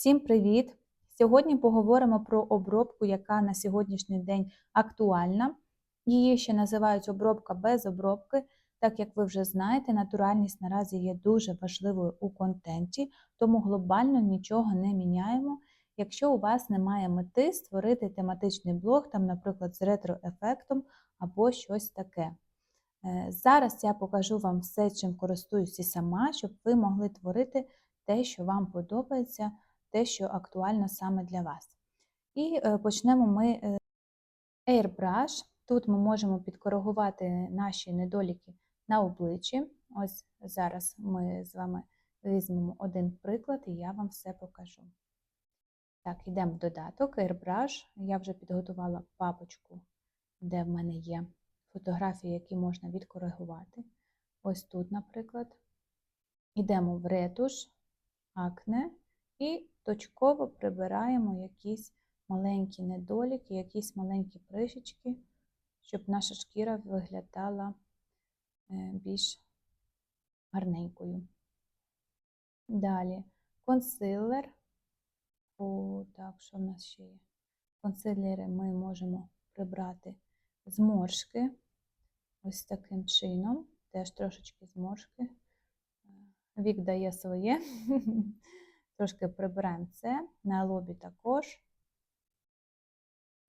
Всім привіт! Сьогодні поговоримо про обробку, яка на сьогоднішній день актуальна. Її ще називають обробка без обробки. Так як ви вже знаєте, натуральність наразі є дуже важливою у контенті, тому глобально нічого не міняємо. Якщо у вас немає мети створити тематичний блог, там, наприклад, з ретро-ефектом або щось таке. Е, Зараз я покажу вам все, чим користуюся сама, щоб ви могли творити те, що вам подобається, те, що актуально саме для вас. І е, почнемо ми е, Airbrush. Тут ми можемо підкоригувати наші недоліки на обличчі. Ось зараз ми з вами візьмемо один приклад, і я вам все покажу. Так, йдемо в додаток Airbrush. Я вже підготувала папочку, де в мене є фотографії, які можна відкоригувати. Ось тут, наприклад. Йдемо в ретуш, акне і точково прибираємо якісь маленькі недоліки, якісь маленькі пришечки, щоб наша шкіра виглядала е, більш гарненькою. Далі консилер. О, так, що в нас ще є? Консилери ми можемо прибрати зморшки ось таким чином, теж трошечки зморшки. Вік дає своє. Трошки прибираємо це, на лобі також.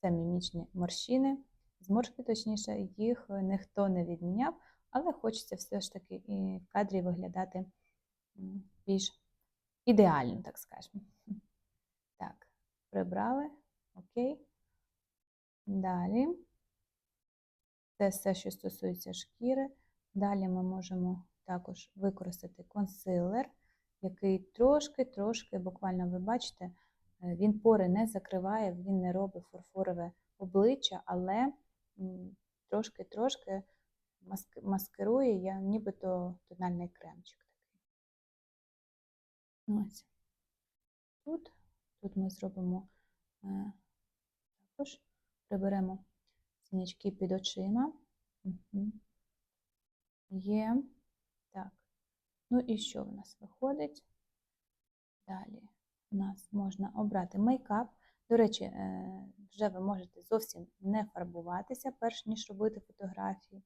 Це мімічні морщини. Зморшки, точніше, їх ніхто не відміняв, але хочеться все ж таки і в кадрі виглядати більш ідеально, так скажемо. Так, прибрали. Окей. Далі. Це все, що стосується шкіри. Далі ми можемо також використати консилер, який трошки-трошки, буквально ви бачите, він пори не закриває, він не робить фарфорове обличчя, але трошки-трошки маскирує я нібито тональний кремчик такий. Ось. Тут, тут ми зробимо е, також приберемо синячки під очима. Угу. Є. Ну і що в нас виходить? Далі у нас можна обрати мейкап. До речі, е, вже ви можете зовсім не фарбуватися, перш ніж робити фотографії.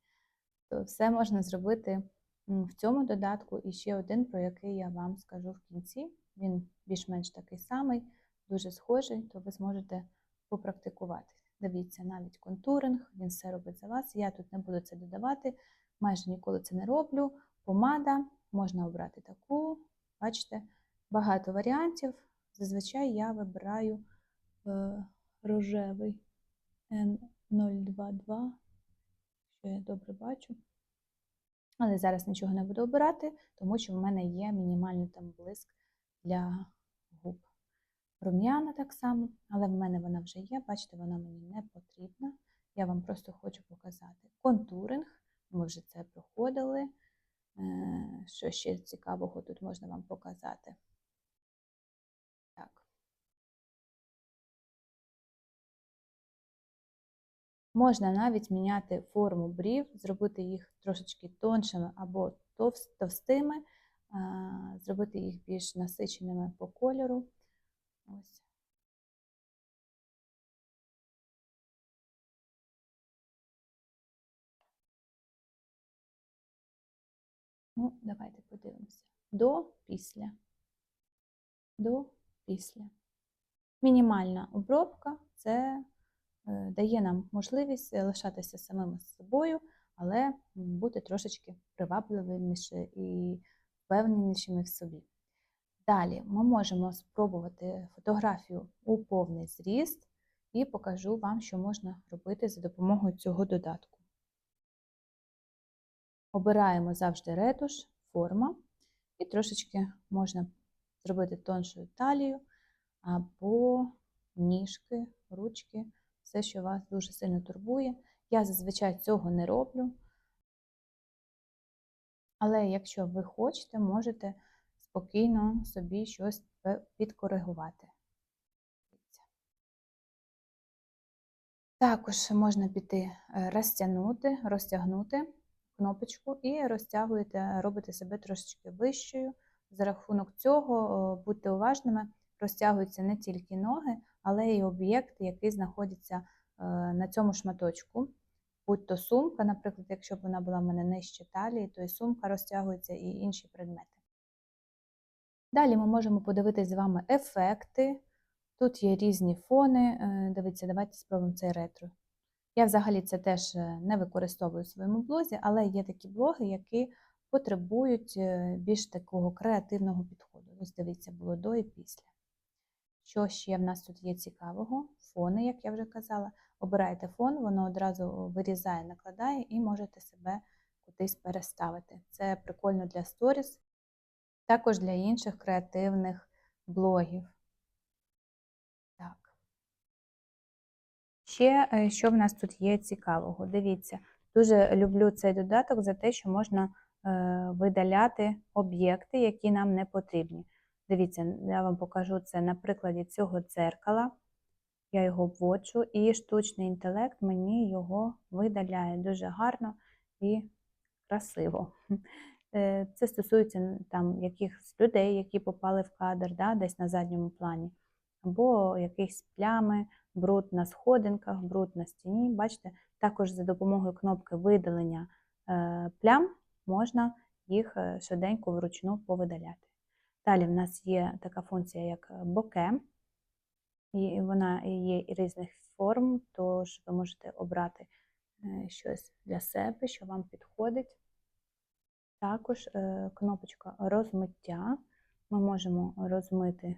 То все можна зробити в цьому додатку. І ще один, про який я вам скажу в кінці. Він більш-менш такий самий, дуже схожий, то ви зможете попрактикуватися. Дивіться, навіть контуринг, він все робить за вас. Я тут не буду це додавати, майже ніколи це не роблю. Помада, можна обрати таку, бачите, багато варіантів. Зазвичай я вибираю е, рожевий N022, що я добре бачу. Але зараз нічого не буду обирати, тому що в мене є мінімальний там блиск для губ. Рум'яна так само, але в мене вона вже є, бачите, вона мені не потрібна. Я вам просто хочу показати контуринг, ми вже це проходили. Е, що ще цікавого тут можна вам показати? Так. Можна навіть міняти форму брів, зробити їх трошечки тоншими або товстими, зробити їх більш насиченими по кольору. Ось. Ну, давайте подивимося. До, після. До, після. Мінімальна обробка це е, дає нам можливість лишатися самими з собою, але бути трошечки привабливими і впевненішими в собі. Далі ми можемо спробувати фотографію у повний зріст і покажу вам, що можна робити за допомогою цього додатку. Обираємо завжди ретуш, форма, і трошечки можна зробити тоншою талію або ніжки, ручки, все, що вас дуже сильно турбує. Я зазвичай цього не роблю. Але якщо ви хочете, можете спокійно собі щось підкоригувати. Також можна піти е, розтягнути, розтягнути кнопочку і розтягуєте, робите себе трошечки вищою. За рахунок цього будьте уважними, розтягуються не тільки ноги, але й об'єкти, які знаходяться е, на цьому шматочку. Будь то сумка, наприклад, якщо б вона була в мене нижче талії, то і сумка розтягується, і інші предмети. Далі ми можемо подивитись з вами ефекти. Тут є різні фони. Е, Дивіться, давайте спробуємо цей ретро. Я взагалі це теж е, не використовую в своєму блозі, але є такі блоги, які потребують е, більш такого креативного підходу. Ось дивіться, було до і після. Що ще в нас тут є цікавого? Фони, як я вже казала. Обираєте фон, воно одразу вирізає, накладає і можете себе кудись переставити. Це прикольно для сторіс, також для інших креативних блогів. Так. Ще е, що в нас тут є цікавого? Дивіться, дуже люблю цей додаток за те, що можна е, видаляти об'єкти, які нам не потрібні. Дивіться, я вам покажу це на прикладі цього дзеркала. Я його обводжу, і штучний інтелект мені його видаляє дуже гарно і красиво. Е, Це стосується там якихось людей, які попали в кадр, да, десь на задньому плані, або якихось плями, бруд на сходинках, бруд на стіні. Бачите, також за допомогою кнопки видалення е, плям можна їх е, швиденько вручну повидаляти. Далі в нас є така функція, як боке, і вона є різних форм, тож ви можете обрати е, щось для себе, що вам підходить. Також е, кнопочка розмиття. Ми можемо розмити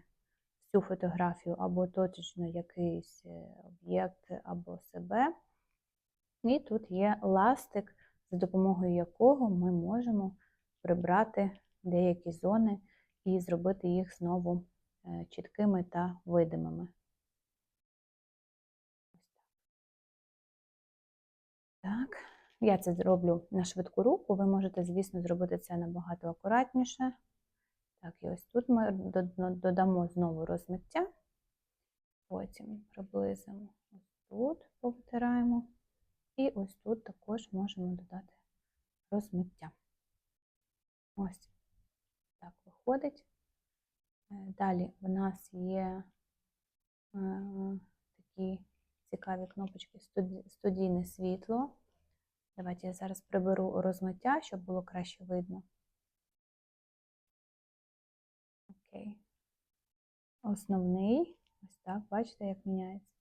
всю фотографію або точечно якийсь е, об'єкт, або себе. І тут є ластик, за допомогою якого ми можемо прибрати деякі зони і зробити їх знову е, чіткими та видимими. Так, я це зроблю на швидку руку. Ви можете, звісно, зробити це набагато акуратніше. Так, і ось тут ми додамо знову розмиття, потім приблизимо ось тут, повтираємо, і ось тут також можемо додати розмиття. Ось так виходить. Е, Далі в нас є е, такі цікаві кнопочки студійне світло. Давайте я зараз приберу розмиття, щоб було краще видно. Окей. Основний, ось так, бачите, як міняється.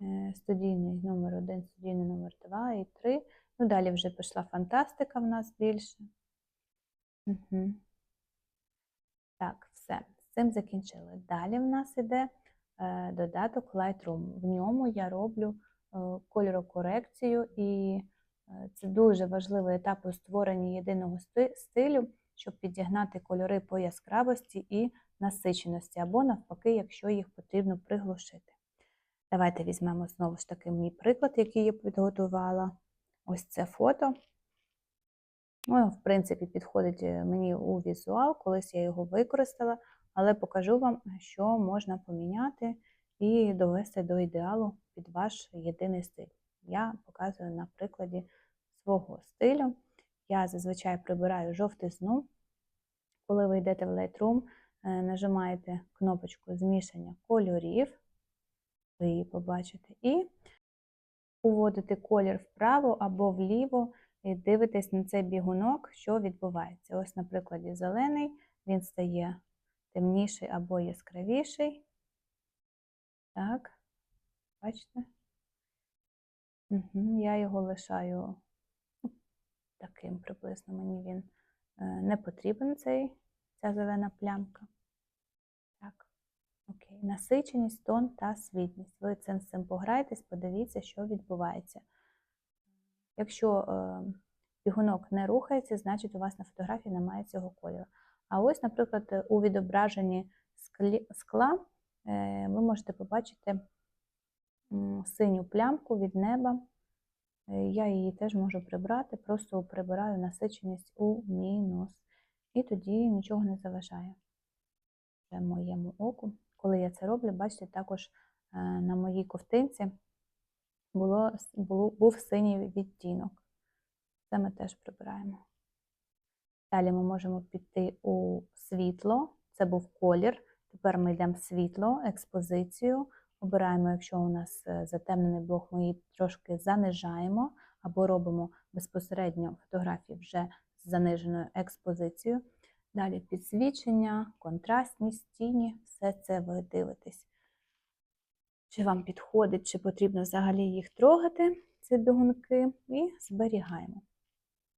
Е, студійний номер 1, студійний номер 2 і 3. Ну, далі вже пішла фантастика в нас більше. Угу. Так, все. З цим закінчили. Далі в нас іде е, додаток Lightroom. В ньому я роблю е, кольорокорекцію, і це дуже важливий етап у створенні єдиного стилю, щоб підігнати кольори по яскравості і насиченості, або навпаки, якщо їх потрібно приглушити. Давайте візьмемо знову ж таки мій приклад, який я підготувала. Ось це фото. Воно, в принципі, підходить мені у візуал, колись я його використала, але покажу вам, що можна поміняти і довести до ідеалу під ваш єдиний стиль. Я показую на прикладі свого стилю. Я зазвичай прибираю жовтизну. Коли ви йдете в Lightroom, нажимаєте кнопочку змішання кольорів, ви її побачите, і уводите колір вправо або вліво, і дивитесь на цей бігунок, що відбувається. Ось, на прикладі, зелений, він стає темніший або яскравіший. Так, бачите? Угу, Я його лишаю ну, таким приблизно мені він е, не потрібен, цей, ця зелена плямка. Окей. Насиченість, тон та світність. Ви цим з цим пограєтесь, подивіться, що відбувається. Якщо е, бігунок не рухається, значить у вас на фотографії немає цього кольору. А ось, наприклад, у відображенні скла е, ви можете побачити синю плямку від неба. Е, я її теж можу прибрати, просто прибираю насиченість у мінус. І тоді нічого не заважає моєму оку. Коли я це роблю, бачите, також е, на моїй ковтинці було, було, був синій відтінок. Це ми теж прибираємо. Далі ми можемо піти у світло, це був колір. Тепер ми йдемо в світло, експозицію. Обираємо, якщо у нас е, затемнений блок, ми її трошки занижаємо або робимо безпосередньо фотографії вже з заниженою експозицією. Далі підсвічення, контрастність, тіні, все це ви дивитесь. Чи вам підходить, чи потрібно взагалі їх трогати, ці бігунки, і зберігаємо.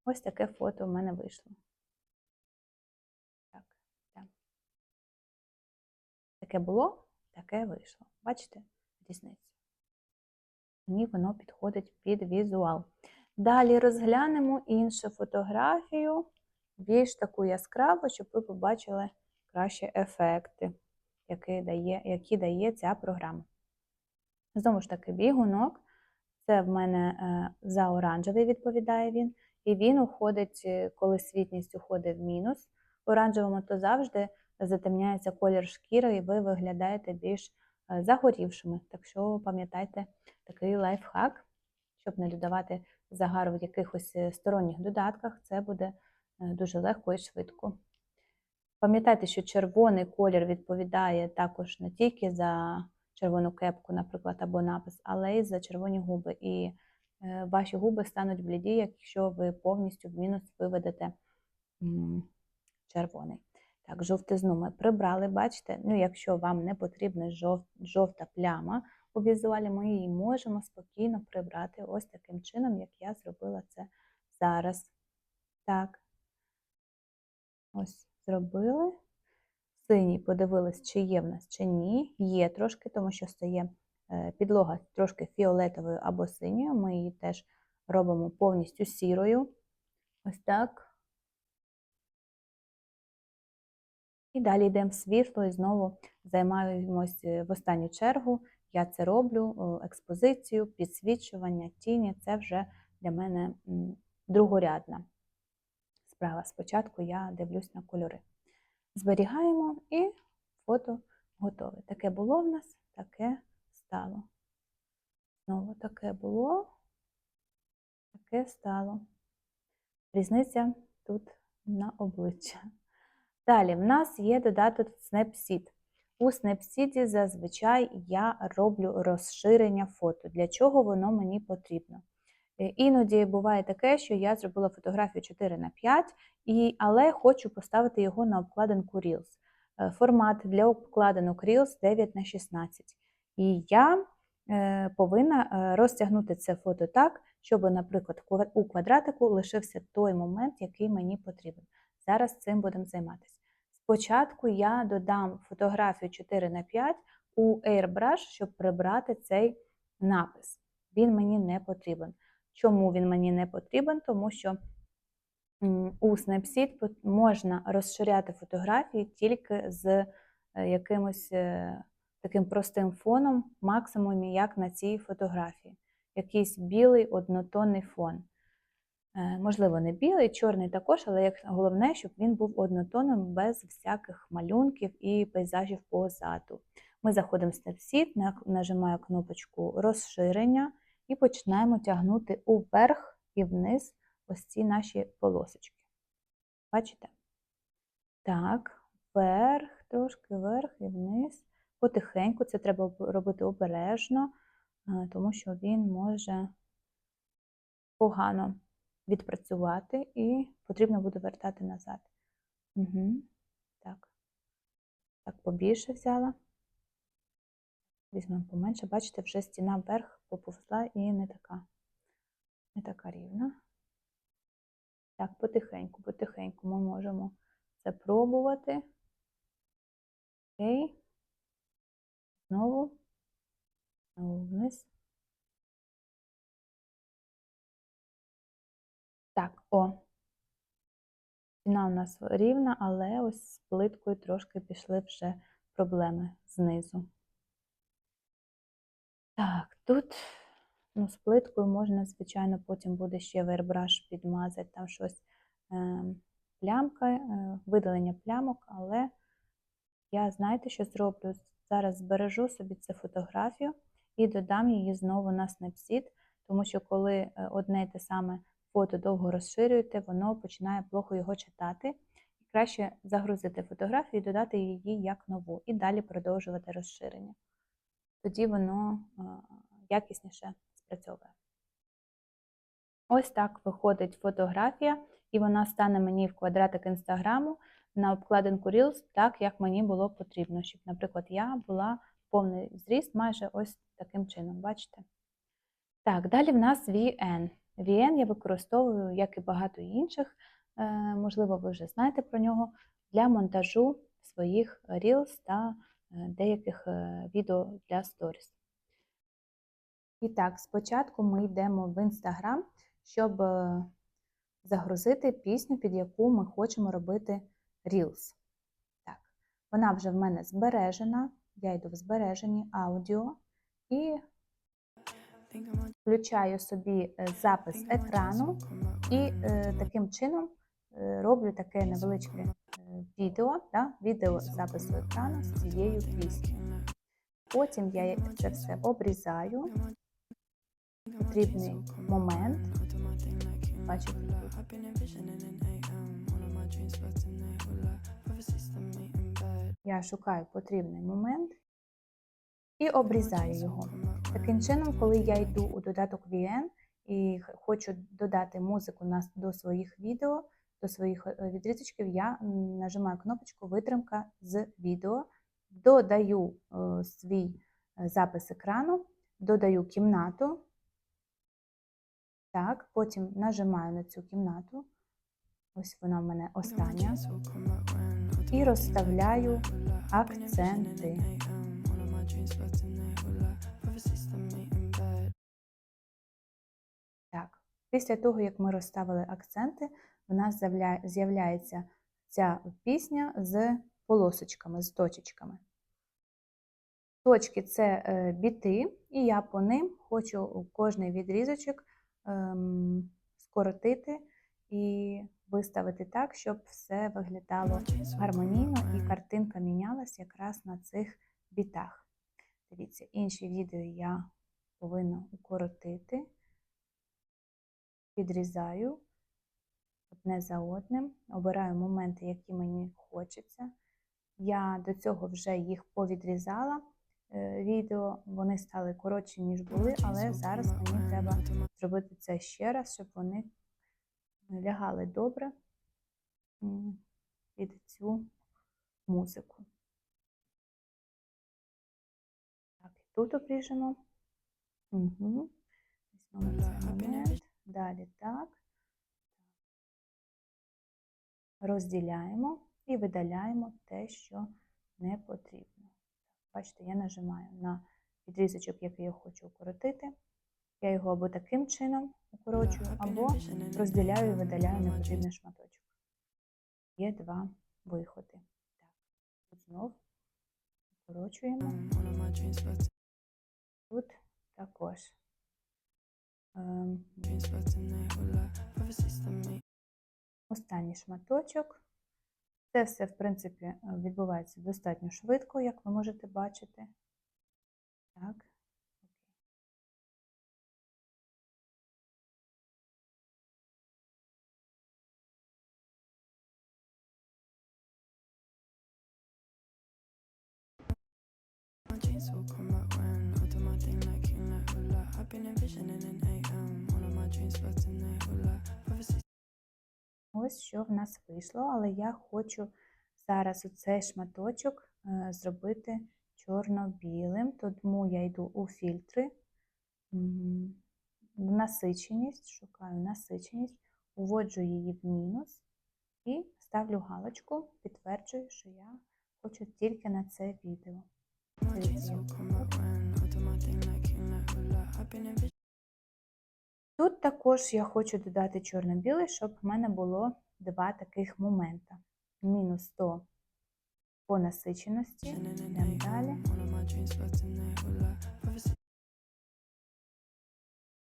Ось таке фото в мене вийшло. Так, так. Таке було, таке вийшло. Бачите різницю? Мені воно підходить під візуал. Далі розглянемо іншу фотографію, більш таку яскраву, щоб ви побачили краще ефекти, які дає, які дає ця програма. Знову ж таки, бігунок. Це в мене е, за оранжевий відповідає він. І він уходить, е, коли світність уходить в мінус. В оранжевому то завжди затемняється колір шкіри, і ви виглядаєте більш е, загорівшими. Так що пам'ятайте такий лайфхак, щоб не додавати загару в якихось сторонніх додатках, це буде дуже легко і швидко. Пам'ятайте, що червоний колір відповідає також не тільки за червону кепку, наприклад, або напис, але й за червоні губи. І е, ваші губи стануть бліді, якщо ви повністю в мінус виведете червоний. Так, жовтизну ми прибрали, бачите? Ну, якщо вам не потрібна жов, жовта пляма у візуалі, ми її можемо спокійно прибрати ось таким чином, як я зробила це зараз. Так, ось зробили. Синій подивились, чи є в нас, чи ні. Є трошки, тому що стає е, підлога трошки фіолетовою або синьою. Ми її теж робимо повністю сірою. Ось так. І далі йдемо в світло і знову займаємось е, в останню чергу. Я це роблю, експозицію, підсвічування, тіні це вже для мене другорядна справа. Спочатку я дивлюсь на кольори. Зберігаємо і фото готове. Таке було в нас, таке стало. Знову таке було, таке стало. Різниця тут на обличчя. Далі в нас є додаток Snapseed. У Snapseed зазвичай я роблю розширення фото. Для чого воно мені потрібно? Е, іноді буває таке, що я зробила фотографію 4 на 5, і, але хочу поставити його на обкладинку Reels. Е, формат для обкладинок Reels 9 на 16. І я е, повинна розтягнути це фото так, щоб, наприклад, у квадратику лишився той момент, який мені потрібен. Зараз цим будемо займатися. Спочатку я додам фотографію 4 на 5 у Airbrush, щоб прибрати цей напис. Він мені не потрібен. Чому він мені не потрібен? Тому що у Snapseed можна розширяти фотографії тільки з е, якимось е, таким простим фоном, максимум як на цій фотографії. Якийсь білий однотонний фон. Е, можливо, не білий, чорний також, але як головне, щоб він був однотонним без всяких малюнків і пейзажів позаду. Ми заходимо в Snapseed, нажимаю кнопочку розширення і починаємо тягнути уверх і вниз ось ці наші полосочки. Бачите? Так, вверх, трошки вверх і вниз. Потихеньку це треба робити обережно, е, тому що він може погано відпрацювати і потрібно буде вертати назад. Угу. Так, так, побільше взяла. Візьмемо поменше, бачите, вже стіна вверх поповзла і не така, не така рівна. Так, потихеньку, потихеньку ми можемо це пробувати. Окей. Знову, знову вниз. Так, о. Стіна у нас рівна, але ось з плиткою трошки пішли вже проблеми знизу. Так, тут ну, з плиткою можна, звичайно, потім буде ще вербраш підмазати, там щось е, плямка, е, видалення плямок, але я, знаєте, що зроблю? Зараз збережу собі цю фотографію і додам її знову на Snapseed, тому що коли е, одне і те саме фото довго розширюєте, воно починає плохо його читати. І краще загрузити фотографію і додати її як нову, і далі продовжувати розширення. Тоді воно е, якісніше спрацьовує. Ось так виходить фотографія, і вона стане мені в квадратик інстаграму на обкладинку Reels, так як мені було потрібно, щоб, наприклад, я була повний зріст майже ось таким чином, бачите? Так, далі в нас VN. VN я використовую, як і багато інших, е, можливо, ви вже знаєте про нього, для монтажу своїх Reels та е, деяких е, відео для Stories. І так, спочатку ми йдемо в Instagram, щоб загрузити пісню, під яку ми хочемо робити Reels. Так, Вона вже в мене збережена, я йду в збережені аудіо і включаю собі е, запис екрану і е, таким чином е, роблю таке невеличке відео, да, відео запису екрану з цією піснею. Потім я це все обрізаю, потрібний момент. Бачите, я шукаю потрібний момент і обрізаю його. Таким чином, коли я йду у додаток VN і хочу додати музику до своїх відео, до своїх е, відрізочків, я нажимаю кнопочку Витримка з відео, додаю е, свій е, запис екрану, додаю кімнату. Так, Потім нажимаю на цю кімнату. Ось вона в мене остання. І розставляю акценти. Так, після того, як ми розставили акценти, в нас з'являється ця пісня з полосочками, з точечками. Точки це е, біти, і я по ним хочу кожний відрізочок скоротити і виставити так, щоб все виглядало гармонійно і картинка мінялась якраз на цих бітах. Дивіться, інші відео я повинна укоротити, підрізаю одне за одним, обираю моменти, які мені хочеться. Я до цього вже їх повідрізала. Е, відео, вони стали коротші, ніж були, але зараз мені треба зробити це ще раз, щоб вони лягали добре під цю музику. Так, і тут обріжемо. Угу. Далі так. Розділяємо і видаляємо те, що не потрібно. Бачите, я нажимаю на відрізочок, який я хочу укоротити. Я його або таким чином укорочую, або розділяю і видаляю непотрібний шматочок. Є два виходи. Так, тут знов укорочуємо. Тут також. Ем, останній шматочок. Це все, в принципі, відбувається достатньо швидко, як ви можете бачити. Так. Ось що в нас вийшло, але я хочу зараз у цей шматочок е, зробити чорно-білим, тому я йду у фільтри, в насиченість, шукаю насиченість, уводжу її в мінус і ставлю галочку, підтверджую, що я хочу тільки на це відео. Тут також я хочу додати чорно-білий, щоб в мене було два таких момента. Мінус 100 по насиченості. Йдемо далі.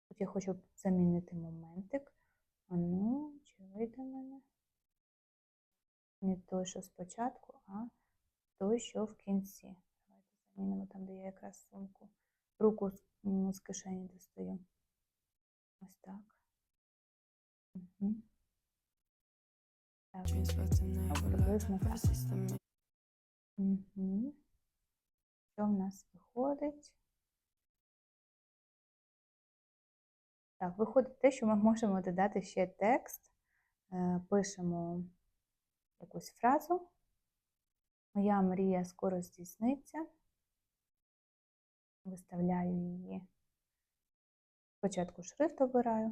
Тут я хочу замінити моментик. А ну, чи вийде в мене? Не той, що спочатку, а той, що в кінці. Давайте замінимо там, де я якраз сумку. Руку з кишені достаю. Ось так. Угу. Так, приблизно так. Угу. Що в нас виходить? Так, виходить те, що ми можемо додати ще текст. Е, Пишемо якусь фразу. Моя мрія скоро здійсниться. Виставляю її. Спочатку шрифт обираю.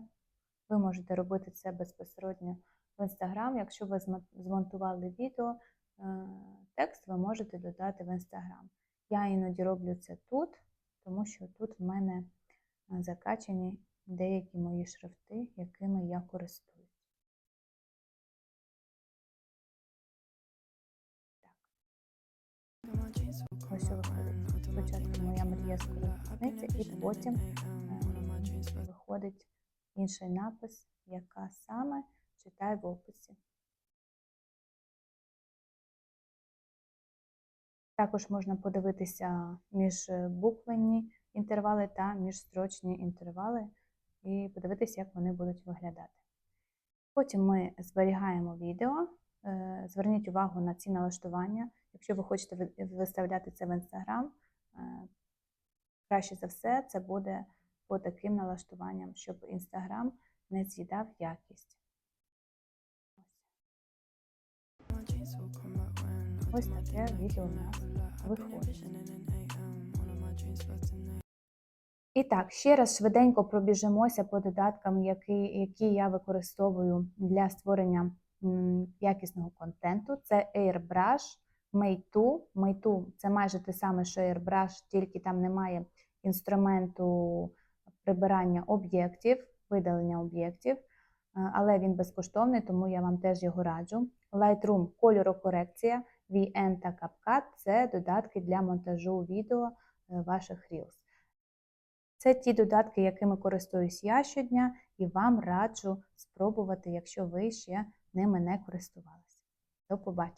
Ви можете робити це безпосередньо в Instagram. Якщо ви змонтували відео, е, текст ви можете додати в Instagram. Я іноді роблю це тут, тому що тут в мене е, закачані деякі мої шрифти, якими я користуюсь. Ось що виходить. Спочатку моя мрія здійсниться, і потім виходить інший напис, яка саме читай в описі. Також можна подивитися міжбуквенні інтервали та міжстрочні інтервали і подивитися, як вони будуть виглядати. Потім ми зберігаємо відео. Е, Зверніть увагу на ці налаштування. Якщо ви хочете виставляти це в Instagram, е, краще за все це буде по таким налаштуванням, щоб Instagram не з'їдав якість. Ось таке відео у нас виходить. І так, ще раз швиденько пробіжимося по додаткам, які, які я використовую для створення якісного контенту. Це Airbrush, Meitu. Meitu – це майже те саме, що Airbrush, тільки там немає інструменту прибирання об'єктів, видалення об'єктів, е, але він безкоштовний, тому я вам теж його раджу. Lightroom – кольорокорекція, VN та CapCut – це додатки для монтажу відео е, ваших Reels. Це ті додатки, якими користуюсь я щодня, і вам раджу спробувати, якщо ви ще ними не користувалися. До побачення!